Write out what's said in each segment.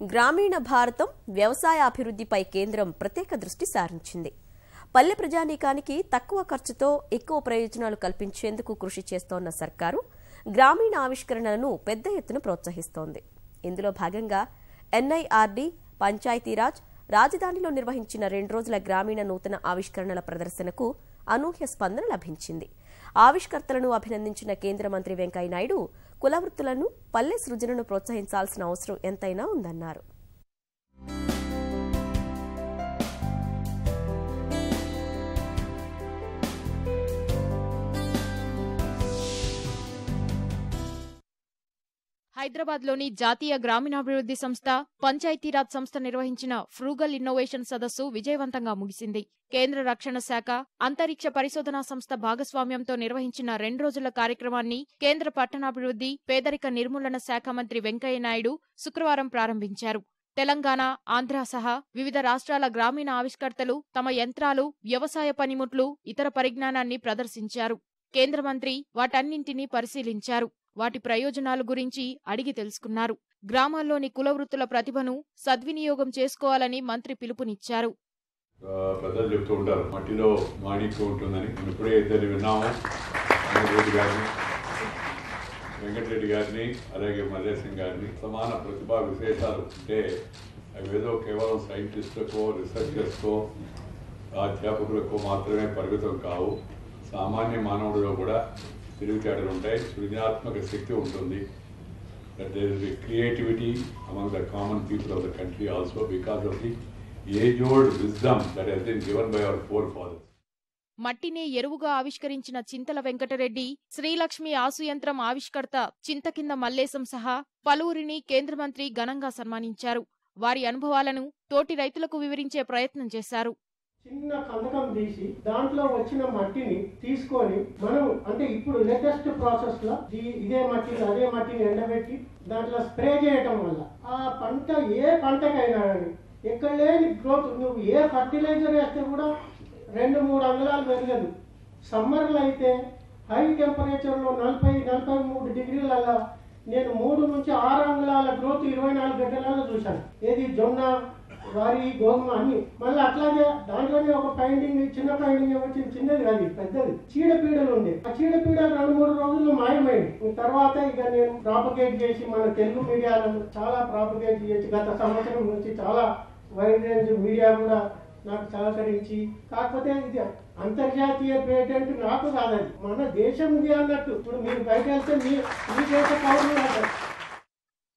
గ్రామీణ భారతం వ్యవసాయ అభివృద్ధిపై కేంద్రం ప్రత్యేక దృష్టి సారించింది. పల్లె ప్రజానీకానికి తక్కువ ఖర్చుతో ఎక్కువ ప్రయోజనాలు కల్పించేందుకు కృషి చేస్తోన్న సర్కారు గ్రామీణ ఆవిష్కరణలను పెద్ద ఎత్తున ప్రోత్సహిస్తోంది. ఇందులో భాగంగా ఎన్ఐఆర్డీ పంచాయతీరాజ్ రాజధానిలో నిర్వహించిన రెండు రోజుల గ్రామీణ నూతన ఆవిష్కరణల ప్రదర్శనకు అనూహ్య స్పందన లభించింది. ఆవిష్కర్తలను అభినందించిన కేంద్ర మంత్రి వెంకయ్యనాయుడు కుల వృత్తులను పల్లె సృజనను ప్రోత్సహించాల్సిన అవసరం ఎంతైనా ఉందన్నారు. హైదరాబాద్లోని జాతీయ గ్రామీణాభివృద్ధి సంస్థ పంచాయతీరాజ్ సంస్థ నిర్వహించిన ఫ్రూగల్ ఇన్నోవేషన్ సదస్సు విజయవంతంగా ముగిసింది. కేంద్ర రక్షణ శాఖ అంతరిక్ష పరిశోధనా సంస్థ భాగస్వామ్యంతో నిర్వహించిన రెండు రోజుల కార్యక్రమాన్ని కేంద్ర పట్టణాభివృద్ధి పేదరిక నిర్మూలన శాఖ మంత్రి వెంకయ్యనాయుడు శుక్రవారం ప్రారంభించారు. తెలంగాణ ఆంధ్ర సహా వివిధ రాష్ట్రాల గ్రామీణ ఆవిష్కర్తలు తమ యంత్రాలు వ్యవసాయ పనిముట్లు ఇతర పరిజ్ఞానాన్ని ప్రదర్శించారు. కేంద్ర మంత్రి వాటన్నింటినీ పరిశీలించారు. వాటి ప్రయోజనాల గురించి అడిగి తెలుసుకున్నారు. గ్రామాల్లోని కులవృత్తుల ప్రతిభను సద్వినియోగం చేసుకోవాలని మంత్రి పిలుపునిచ్చారు. పెద్దలు చెప్తూ ఉంటారు మట్టిలో మాణిక్యం ఉంటుందని. ఇప్పుడే ఇద్దరు విన్నాము గారిని వెంకటరెడ్డి గారిని అలాగే మల్లేశం గారిని సమాన ప్రతిభా విశేషాలు ఉంటే అవి ఏదో కేవలం సైంటిస్టులకో రీసెర్చర్స్కో అధ్యాపకులకు మాత్రమే పరిమితం కావు. సామాన్య మానవుడిలో కూడా తెలివితేటలు ఉంటాయి సృజనాత్మక శక్తి ఉంటుంది. That there is a creativity among the common people of the country also because of the age-old wisdom that has been given by our forefathers. మట్టినే ఎరువుగా ఆవిష్కరించిన చింతల వెంకటరెడ్డి శ్రీలక్ష్మి ఆసుయంత్రం ఆవిష్కర్త చింతకింద మల్లేశం సహా పలువురిని కేంద్ర మంత్రి ఘనంగా సన్మానించారు. వారి అనుభవాలను తోటి రైతులకు వివరించే ప్రయత్నం చేశారు. చిన్న కందకం తీసి దాంట్లో వచ్చిన మట్టిని తీసుకొని మనం అంటే ఇప్పుడు లేటెస్ట్ ప్రాసెస్లో ఇదే మట్టిని అదే మట్టిని ఎండబెట్టి దాంట్లో స్ప్రే చేయటం వల్ల ఆ పంట ఏ పంటకైనా కానీ ఎక్కడ లేని గ్రోత్ నువ్వు ఏ ఫర్టిలైజర్ వేస్తే కూడా రెండు మూడు అంగుళాలు పెరగదు. సమ్మర్లో అయితే హై టెంపరేచర్లో నలభై నలభై మూడు డిగ్రీలలో నేను మూడు నుంచి ఆరు అంగుళాల గ్రోత్ ఇరవై నాలుగు గంటలలో చూశాను. ఏది జొన్న వరి గోధుమ అన్ని. మళ్ళీ అట్లాగే దాంట్లోనే ఒక ఫైండింగ్ చిన్న ఫైండింగ్ వచ్చింది చిన్నది కాదు పెద్దది. చీడపీడలు ఉండే. ఆ చీడపీడలు రెండు మూడు రోజుల్లో మాయమైంది తర్వాత ఇక నేను ప్రాపగేట్ చేసి మన తెలుగు మీడియాలను చాలా ప్రాపగేట్ చేసి గత సంవత్సరం నుంచి చాలా వైడ్ రేంజ్ మీడియా కూడా నాకు సహకరించి కాకపోతే ఇది అంతర్జాతీయ పేటెంట్ నాకు కాదది. మన దేశం ఉంది అన్నట్టు. ఇప్పుడు మీరు బయట వెళ్తే మీ మీ దేశ పౌరులు అంటారు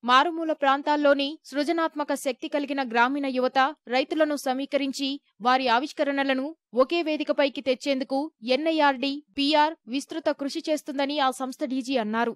మారుమూల ప్రాంతాల్లోని సృజనాత్మక శక్తి కలిగిన గ్రామీణ యువత రైతులను సమీకరించి వారి ఆవిష్కరణలను ఒకే వేదికపైకి తెచ్చేందుకు ఎన్ఐఆర్డి పిఆర్ విస్తృత కృషి చేస్తుందని ఆ సంస్థ డీజీ అన్నారు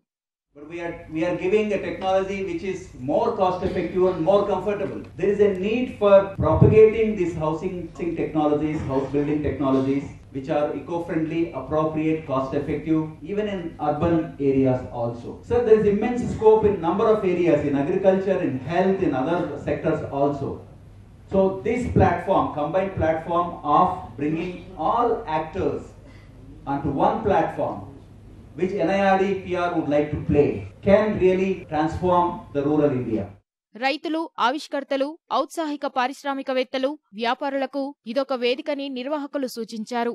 But we are, we are giving a technology which is more cost effective and more comfortable. There is a need for propagating these housing housing technologies, house building technologies, which are eco-friendly, appropriate, cost effective, even in urban areas also. So there is immense scope in number of areas, in agriculture, in health, in other sectors also. So this platform, combined platform of bringing all actors onto one platform, which NIRD PR would like to play, can really transform the rural India. రైతులు ఆవిష్కర్తలు ఔత్సాహిక పారిశ్రామికవేత్తలు వ్యాపారులకు ఇదొక వేదికని నిర్వాహకులు సూచించారు.